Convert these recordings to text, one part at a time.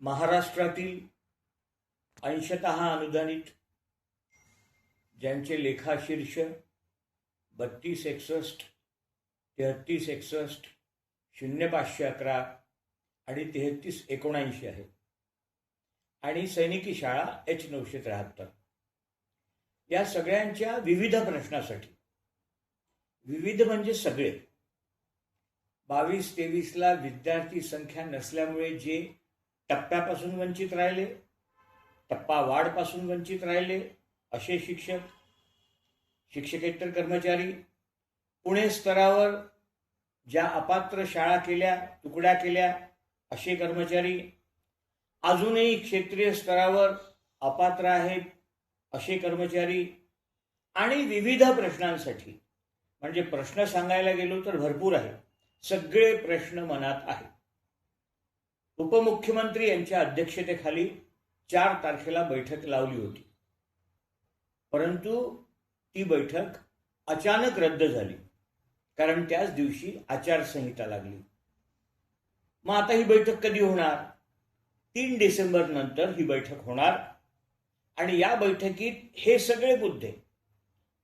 महाराष्ट्रातील अंशतः अनुदानित ज्यांचे लेखाशीर्ष बत्तीस एकसष्ट तेहत्तीस एकसष्ट शून्य पाचशे अकरा आणि तेहत्तीस एकोणऐंशी आहे. आणि सैनिकी शाळा एच नऊशे त्र्याहत्तर. या सगळ्यांच्या विविध प्रश्नासाठी विविध म्हणजे सगळे बावीस तेवीसला विद्यार्थी संख्या नसल्यामुळे जे टप्प्यापासून वंचित राहिले टप्पा वाढपासून वंचित राहिले असे शिक्षक शिक्षकेतर कर्मचारी पुणे स्तरावर ज्या अपात्र शाळा केल्या तुकड्या केल्या असे कर्मचारी अजूनही क्षेत्रीय स्तरावर अपात्र आहेत असे कर्मचारी आणि विविध प्रश्नांसाठी. म्हणजे प्रश्न सांगायला गेलो तर भरपूर आहे सगळे प्रश्न मनात आहेत. उपमुख्यमंत्री यांच्या अध्यक्षतेखाली चार तारखेला बैठक लावली होती. परंतु ती बैठक अचानक रद्द झाली. कारण त्याच दिवशी आचारसंहिता लागली. मग आता ही बैठक कधी होणार? तीन डिसेंबर नंतर ही बैठक होणार. आणि या बैठकीत हे सगळे मुद्दे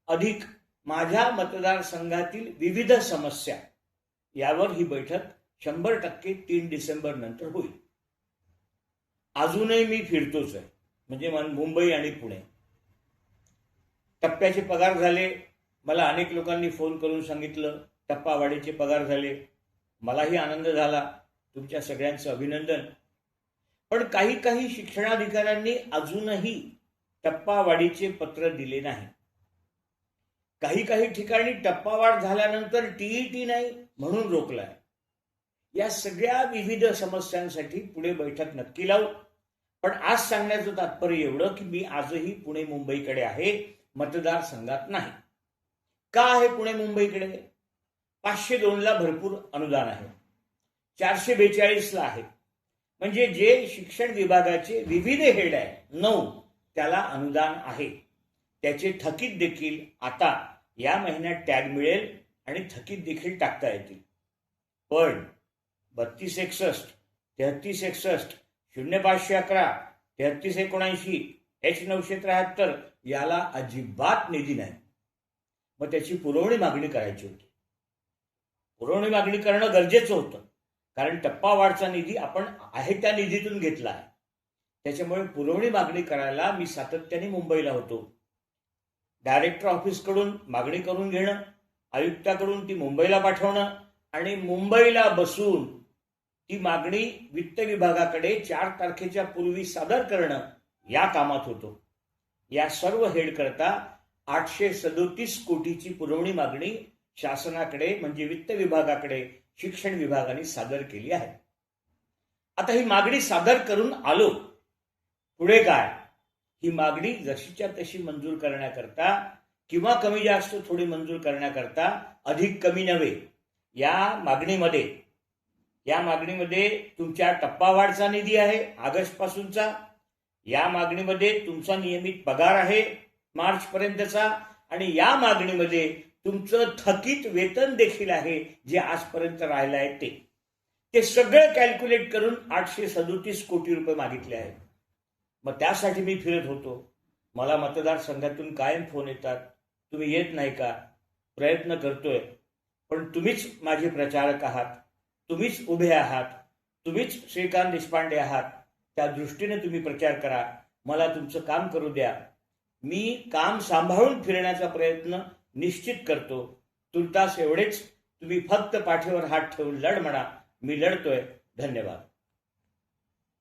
अधिक माझ्या मतदारसंघातील विविध समस्या यावर ही बैठक शंभर टक्के तीन डिसेंबर नंतर होईल. अजूनही मी फिरतोच आहे. म्हणजे मुंबई आणि पुणे. टप्प्याचे पगार झाले. मला अनेक लोकांनी फोन करून सांगितलं. टप्पावाढीचे पगार झाले. मलाही आनंद झाला. तुमच्या सगळ्यांचं अभिनंदन. पण काही काही शिक्षणाधिकाऱ्यांनी अजूनही टप्पावाढीचे पत्र दिले नाही. काही काही ठिकाणी टप्पावाढ झाल्यानंतर टीईटी नाही म्हणून रोखलाय. या सगळ्या विविध समस्यांसाठी पुढे बैठक नक्की लावू. पण आज सांगण्याचं तात्पर्य एवढं की मी आजही पुणे मुंबईकडे आहे मतदारसंघात नाही. का आहे पुणे मुंबईकडे? पाचशे दोनला भरपूर अनुदान आहे. चारशे बेचाळीसला आहे. म्हणजे जे शिक्षण विभागाचे विविध हेड आहे नऊ त्याला अनुदान आहे. त्याचे थकीत देखील आता या महिन्यात टॅग मिळेल आणि थकीत देखील टाकता येतील. पण बत्तीस एकसष्ट तेहत्तीस एकसष्ट शून्य पाचशे अकरा तेहत्तीस एकोणऐंशी एच नऊशे त्र्याहत्तर याला अजिबात निधी नाही. मग त्याची पुरवणी मागणी करायची होती. पुरवणी मागणी करणं गरजेचं होतं. कारण टप्पावाढचा निधी आपण आहे त्या निधीतून घेतला आहे. त्याच्यामुळे पुरवणी मागणी करायला मी सातत्याने मुंबईला होतो. डायरेक्टर ऑफिसकडून मागणी करून घेणं आयुक्ताकडून ती मुंबईला पाठवणं आणि मुंबईला बसून ती मागणी वित्त विभागाकडे चार तारखेच्या पूर्वी सादर करणं या कामात होतो. या सर्व हेड करता आठशे सदोतीस कोटीची पुरवणी मागणी शासनाकडे म्हणजे वित्त विभागाकडे शिक्षण विभागाने सादर केली आहे. आता ही मागणी सादर करून आलो पुढे काय? ही मागणी जशीच्या तशी मंजूर करण्याकरता किंवा कमी जास्त थोडी मंजूर करण्याकरता अधिक कमी नव्हे या मागणीमध्ये या मागणीमध्ये तुमच्या टप्पावाढचा निधी आहे ऑगस्ट पासूनचा या मागणीमध्ये तुमचा नियमित पगार आहे मार्च पर्यंतचा आणि या मागणीमध्ये तुमचं थकीत वेतन देखील आहे जे आजपर्यंत राहिलं आहे ते. ते सगळं कॅल्क्युलेट करून आठशे सदोतीस कोटी रुपये मागितले आहेत. मग त्यासाठी मी फिरत होतो. मला मतदारसंघातून कायम फोन येतात. तुम्ही येत नाही का? प्रयत्न करतोय. पण तुम्हीच माझे प्रचारक आहात. तुम्हीच उभे आहात तुम्हीच श्रीकांत देशपांडे आहात त्या दृष्टीने तुम्ही प्रचार करा मला तुमचं काम करू द्या. मी काम सांभाळून फिरण्याचा प्रयत्न निश्चित करतो. तुर्तास एवढेच तुम्ही फक्त पाठीवर हात ठेवून लढ म्हणा मी लढतोय. धन्यवाद.